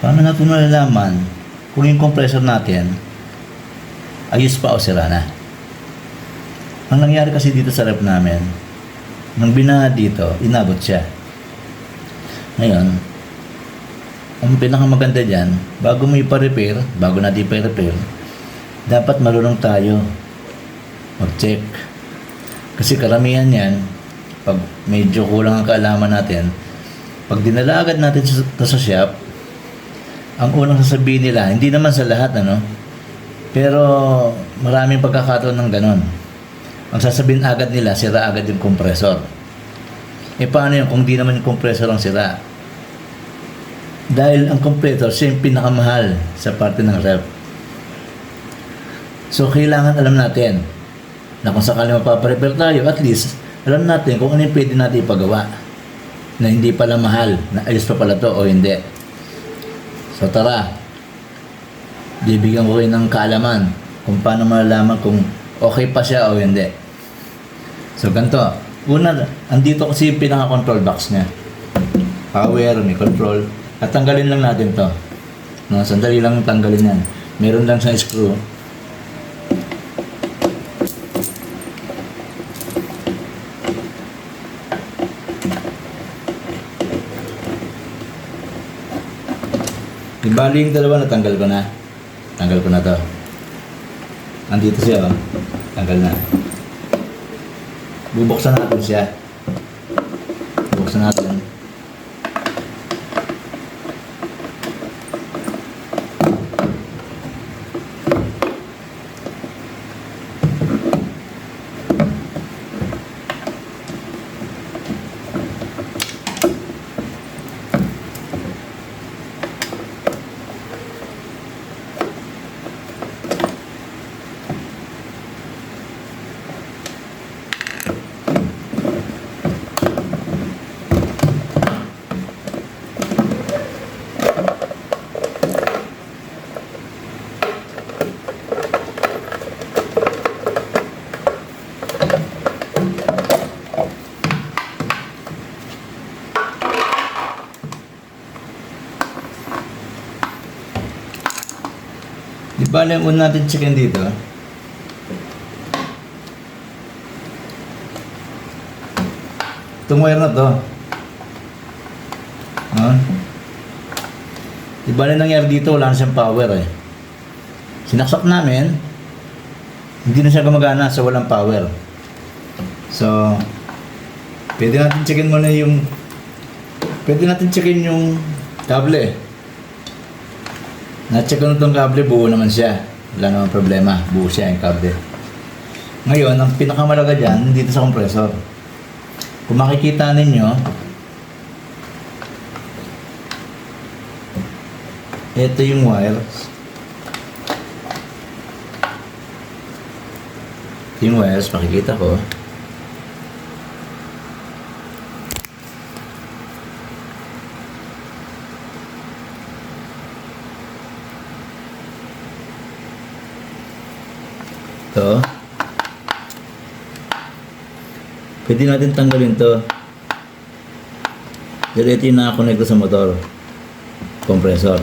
Paano natin malalaman kung yung compressor natin ayos pa o sira na? Ang nangyari kasi dito sa rep namin, nang binaha dito, inabot siya. Ngayon, ang pinakamaganda dyan, bago mo ipa-repair, bago natin ipa-repair, dapat marunong tayo mag-check. Kasi karamihan yan, pag medyo kulang ang kaalaman natin, pag dinala agad natin sa, sa shop, ang unang sasabihin nila, hindi naman sa lahat, ano, pero maraming pagkakataon ng ganon. Ang sasabihin agad nila, sira agad yung compressor. E paano yun kung di naman yung compressor ang sira? Dahil ang compressor, siya yung pinakamahal sa parte ng rep. So, kailangan alam natin na kung sakali mapaparepair tayo, at least, alam natin kung ano yung pwede natin ipagawa na hindi pala mahal, na ayos pa pala to o hindi. So, tara. Bibigyan ko kayo ng kaalaman kung paano malalaman kung okay pa siya o hindi. So, ganito. Una, andito kasi yung pinaka-control box niya. Power, may control. At tanggalin lang natin to. No, sandali lang tanggalin yan. Meron lang sa screw. Di bali yung dalawa natanggal ko na. Tanggal ko na to. Andito siya oh. Tanggal na. Bubuksan natin siya. Bubuksan natin. Di bali ang una natin chicken dito. Itong wire na to. No? Di bali nangyari dito, wala na siyang power eh. Sinaksak namin, hindi na siya gumagana sa walang power. So, pwede natin checkin muna yung pwede natin checkin yung kable. Na-check ko na itong kable, buo naman siya. Wala namang problema, buo siya yung kable. Ngayon, ang pinakamalaga dyan, dito sa compressor. Kung makikita ninyo, ito yung wires. Ito yung wires, makikita ko. Ito. Pwede natin tanggalin to. Dahil ito yung nakakonect ko sa motor. Compressor.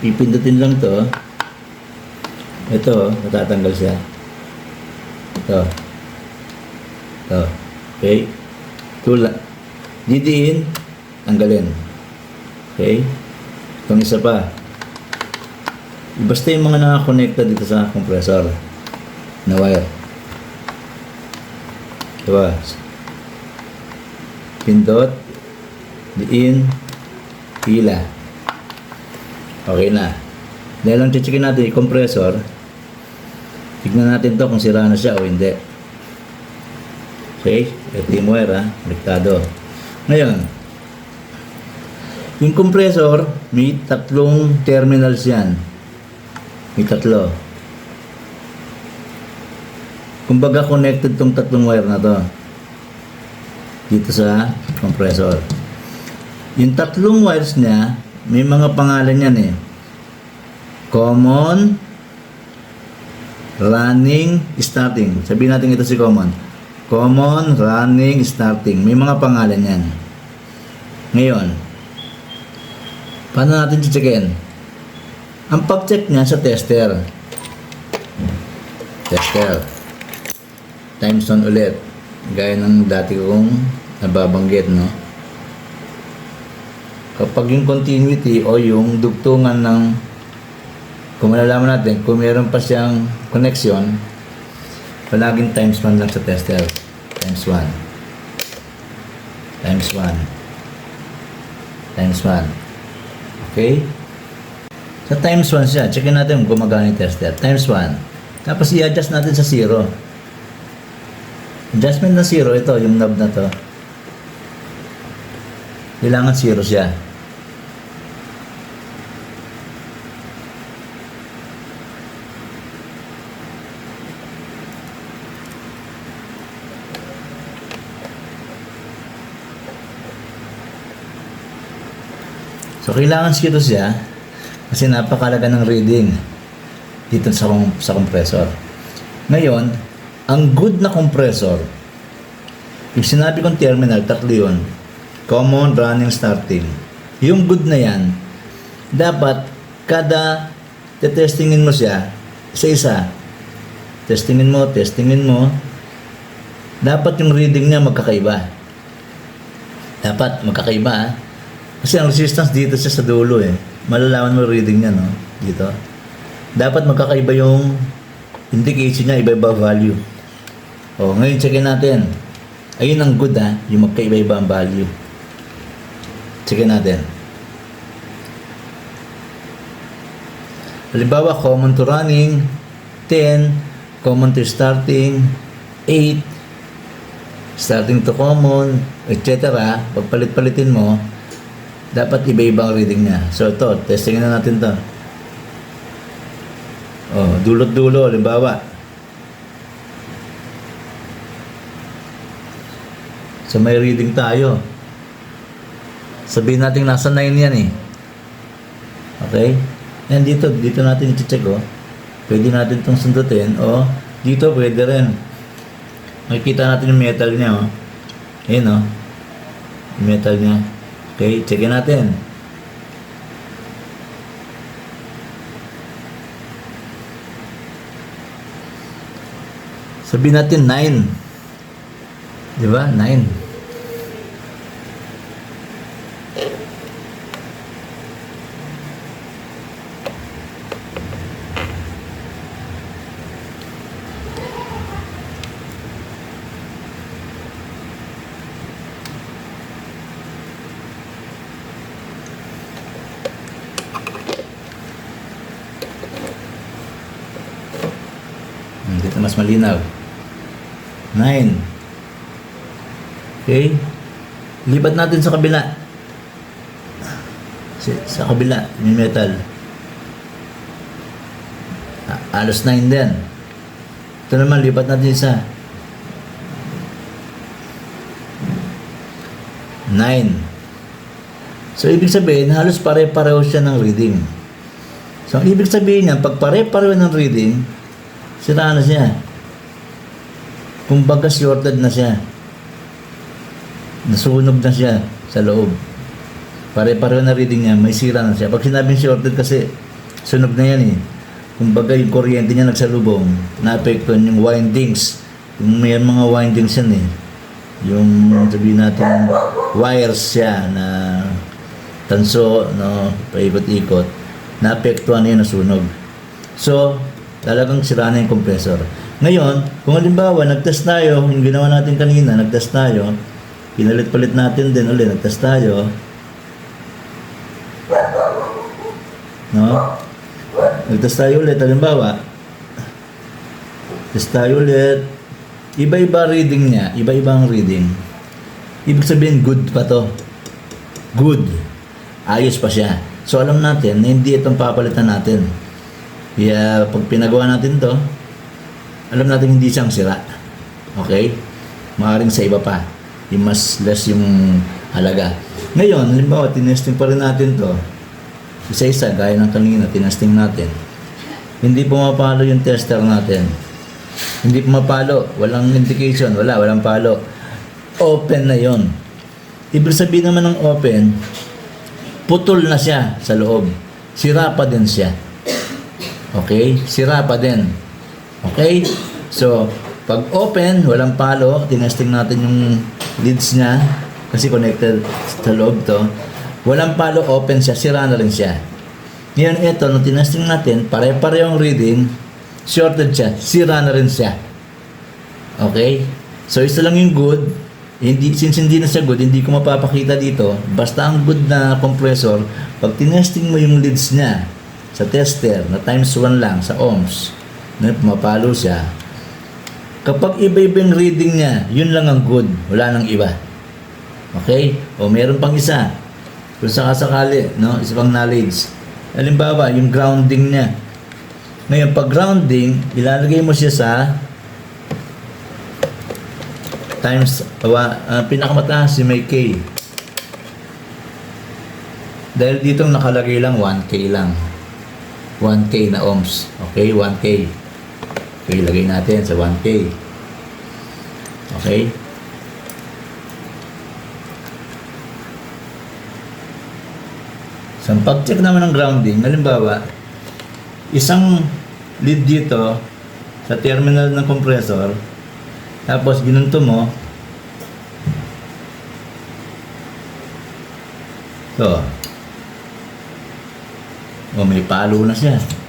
Pipindutin lang to. Ito, natatanggal siya. Ito. Ito. Okay? Tula. Didiin. Tanggalin. Okay? Itong isa pa. Basta yung mga nakakonekta dito sa compressor na wire. Diba? Pindot, diin, pila. Okay na. Dahil lang checkin natin yung compressor, tignan natin to kung sira na siya o hindi. Okay? Ito yung wire ha, konektado. Ngayon, yung compressor, may tatlong terminals yan. May tatlo. Kumbaga connected tong tatlong wire na to. Dito sa compressor. Yung tatlong wires niya, may mga pangalan yan eh. Common, running, starting. Sabihin natin ito si common. Common, running, starting. May mga pangalan yan. Ngayon, Paano natin checkin? Ang pag-check niya sa tester. Tester. Times 1 ulit. Gaya ng dati kong nababanggit, no? Kapag yung continuity o yung dugtungan ng kung malalaman natin, kung meron pa siyang connection, palaging times 1 lang sa tester. Times 1. Times 1. Times 1. Okay? Sa times 1 siya, checkin natin kung gumagana yung tester. Times 1. Tapos i-adjust natin sa 0. Adjustment na 0, ito, yung knob na to. Kailangan 0 siya. So, kailangan zero siya kasi napakalaga ng reading dito sa, sa compressor. Ngayon, ang good na compressor, yung sinabi kong terminal, tatlo yun. Common, running, starting. Yung good na yan, dapat kada testingin mo siya, isa-isa. Testingin mo, testingin mo. Dapat yung reading niya magkakaiba. Dapat magkakaiba ah. Kasi ang resistance dito siya sa dulo eh. Malalaman mo reading niya, no? Dito. Dapat magkakaiba yung indication niya, iba-iba value. O, ngayon checkin natin. Ayun ang good ha, yung magkaiba-iba ang value. Checkin natin. Halimbawa, common to running, 10, common to starting, 8, starting to common, etc. Pagpalit-palitin mo, dapat iba-iba ang reading niya. So ito, testingin na natin to. Oh, dulot-dulo, halimbawa. So may reading tayo. Sabihin natin nasa 9 yan eh. Okay? Yan dito, dito natin i-check oh. Pwede natin itong sundutin. O, dito pwede rin. Makikita natin yung metal niya oh. Ayan oh. Metal niya. Okay, checkin natin. Sabihin natin 9. Di ba? 9. Hmm, Dito mas malinaw. 9. Okay? Libat natin sa kabila. Sa- Sa kabila, may metal. Ah, Alos 9 din. Ito naman, libat natin isa. 9. So, ibig sabihin, halos pare-pareho siya ng reading. So, ang ibig sabihin niya, pag pare-pareho ng reading, sira na siya. Kumbaga shorted na siya. Nasunog na siya sa loob. Pare-pareho na reading niya, may sira na siya. Pag sinabing shorted kasi, sunog na yan eh. Kumbaga yung kuryente niya nagsalubong, naapektuhan yung windings. Yung may mga windings yan eh. Yung sabihin natin, wires siya na tanso, no, paikot-ikot, naapektuhan na yun, nasunog. So, talagang sira na yung compressor. Ngayon, kung halimbawa, nag-test tayo, yung ginawa natin kanina, nag-test tayo, pinalit-palit natin din ulit, nag-test tayo, no? Nag-test tayo ulit, halimbawa, test tayo ulit, iba-iba reading niya, iba-iba ang reading. Ibig sabihin, good pa to. Good. Ayos pa siya. So, alam natin na hindi itong papalitan natin. Kaya, pag pinagawa natin to, alam natin hindi siyang sira. Okay? Maaring sa iba pa. Yung mas less yung halaga. Ngayon, halimbawa, tinesting pa rin natin to. Isa-isa, gaya ng kanina, tinesting natin. Hindi pumapalo yung tester natin. Hindi pumapalo. Walang indication. Wala, walang palo. Open na yon. Ibig sabihin naman ng open, putol na siya sa loob. Sira pa din siya. Okay? Sira pa din. Okay? So, pag open, walang palo, tinesting natin yung leads niya kasi connected sa loob to. Walang palo, open siya, sira na rin siya. Ngayon, ito, nung tinesting natin, pare-parehong reading, shorted siya, sira na rin siya. Okay? So, isa lang yung good. Hindi, since hindi na siya good, hindi ko mapapakita dito. Basta ang good na compressor, pag tinesting mo yung leads niya sa tester na times 1 lang sa ohms, na pumapalo siya, kapag iba-iba yung reading niya, yun lang ang good. Wala nang iba. Okay? O meron pang isa. Kung sakasakali, no? Isa pang knowledge. Halimbawa, yung grounding niya. Ngayon, pag grounding, ilalagay mo siya sa times, uh, pinakamataas si may K. Dahil dito nakalagay lang 1K lang. 1K na ohms. Okay, 1K. Okay, lagay natin sa 1K. Okay? Sa pag-check naman ng grounding, halimbawa, isang lead dito sa terminal ng compressor, tapos ginunto mo, so, o may palo na siya.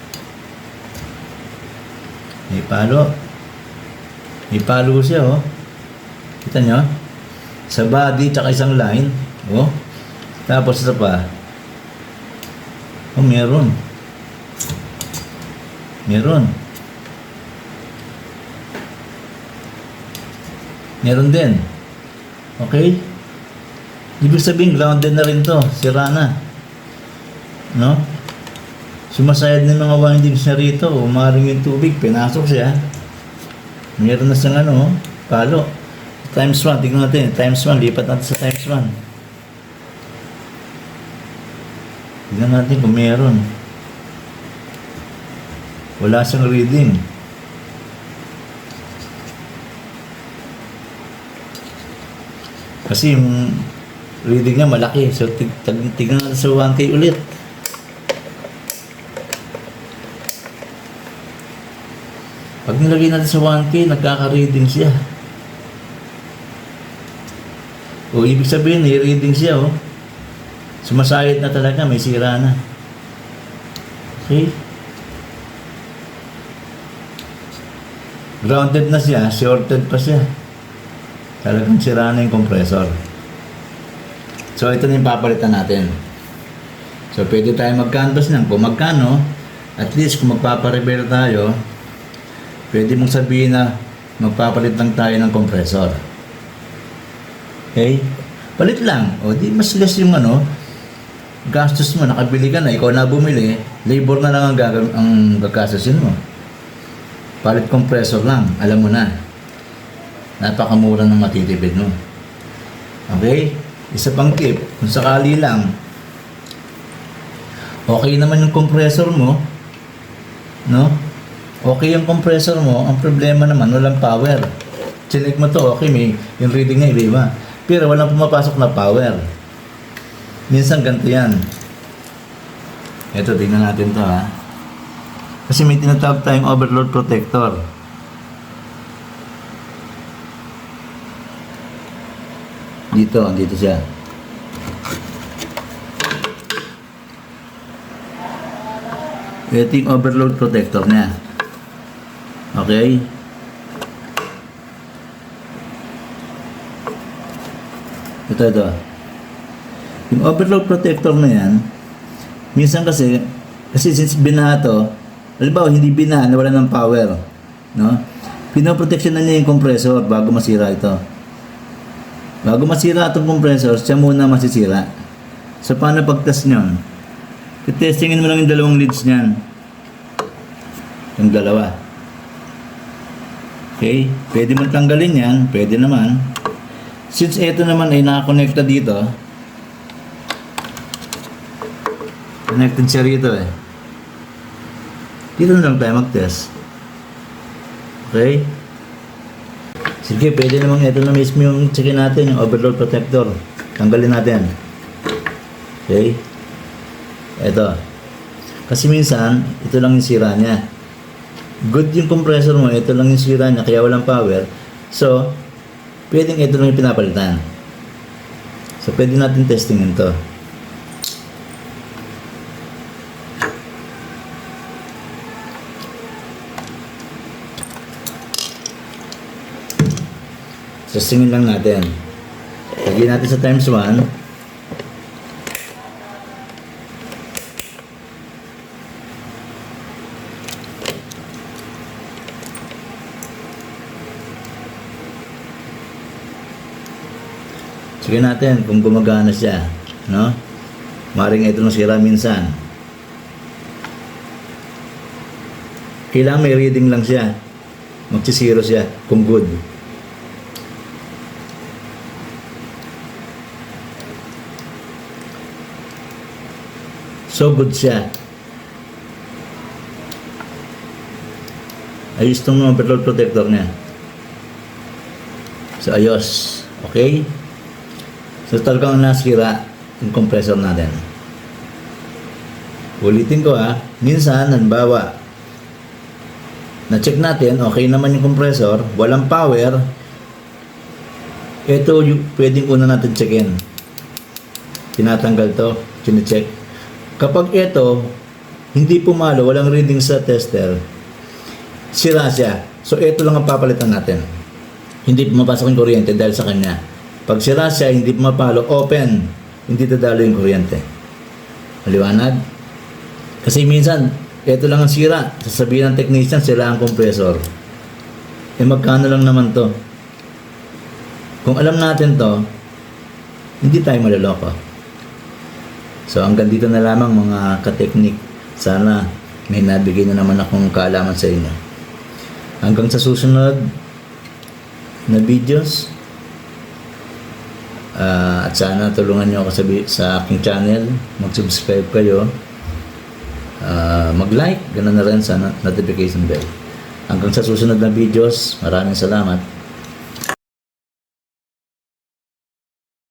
Palo. May palo siya, oh. Kita nyo? Sa body, tsaka isang line. Oh. Tapos isa pa. Oh, meron. Meron. Meron din. Okay? Ibig sabihin, grounded na rin to. Sira na. No? Sumasayad ng mga windings niya rito. Umaring yung tubig. Pinasok siya. Meron na siyang ano, palo. Times 1. Tingnan natin. Times 1. Lipat natin sa times 1. Tingnan natin kung meron. Wala siyang reading. Kasi yung reading niya malaki. So, tig- tignan natin sa 1K ulit. Pag nilagay natin sa 1K, nagkaka-reading siya. O, ibig sabihin, may reading siya, oh. Sumasayad na talaga, may sira na. Okay? Grounded na siya, shorted pa siya. Talagang sira na yung compressor. So, ito na yung papalitan natin. So, pwede tayo mag-canvas ng kung magkano. At least, kung magpaparepair tayo, pwede mong sabihin na magpapalit lang tayo ng compressor. Okay? Palit lang. O, di mas less yung ano, gastos mo, nakabili ka na, ikaw na bumili, labor na lang ang, gagam- ang gagastusin mo. Palit compressor lang, alam mo na. Napakamura ng matitipid mo. Okay? Isa pang tip, kung sakali lang, okay naman yung compressor mo, no? Okay yung compressor mo, ang problema naman, walang power. Chinig mo to, okay, may, yung reading niya iba Pero walang pumapasok na power. Minsan ganito yan. Ito, tingnan natin to ha. Kasi may tinatawag tayong overload protector. Dito, dito siya. Ito yung overload protector niya. Okay? Ito, ito. Yung overload protector na yan, minsan kasi, kasi since binaha to, halimbawa hindi binaha, nawala ng power, no? Pinoprotection na niya yung compressor bago masira ito. Bago masira itong compressor, siya muna masisira. So, paano pag-test nyon? Testingin mo lang yung dalawang leads niyan. Yung dalawa. Okay? Pwede mo tanggalin yan. Pwede naman. Since ito naman ay nakakonekta dito, connected siya rito eh. Dito na lang tayo mag-test. Okay? Sige, pwede namang ito na mismo yung checkin natin, yung overload protector. Tanggalin natin. Okay? Ito. Kasi minsan, ito lang yung sira niya. Good yung compressor mo, ito lang yung sira niya, kaya walang power. So, pwedeng ito lang yung pinapalitan. So, pwede natin testingin to. Testingin lang natin. Lagyan natin sa times 1. Sige natin kung gumagana siya, no? Maring ito ng sira minsan. Kailangan may reading lang siya. Magsisiro siya kung good. So good siya. Ayos itong mga petrol protector niya. So ayos. Okay? So talagang nasira yung compressor natin. Ulitin ko ha. Minsan, halimbawa, na-check natin, okay naman yung compressor, walang power, ito yung pwedeng una natin checkin. Tinatanggal to, chine-check. Kapag ito, hindi pumalo, walang reading sa tester, sira siya. So, ito lang ang papalitan natin. Hindi pumapasok yung kuryente dahil sa kanya. Pag sira siya, hindi pumapalo, open. Hindi dadalo yung kuryente. Maliwanag? Kasi minsan, ito lang ang sira. Sasabihin ng technician, sira ang compressor. Eh, magkano lang naman to? Kung alam natin to, hindi tayo maloloko. So hanggang dito na lamang mga kateknik. Sana may nabigay na naman akong kaalaman sa inyo. Hanggang sa susunod na videos. Ah, at sana tulungan niyo ako sa, sa aking channel. Mag-subscribe kayo. Ah, mag-like. Ganun na rin sa notification bell. Hanggang sa susunod na videos. Maraming salamat.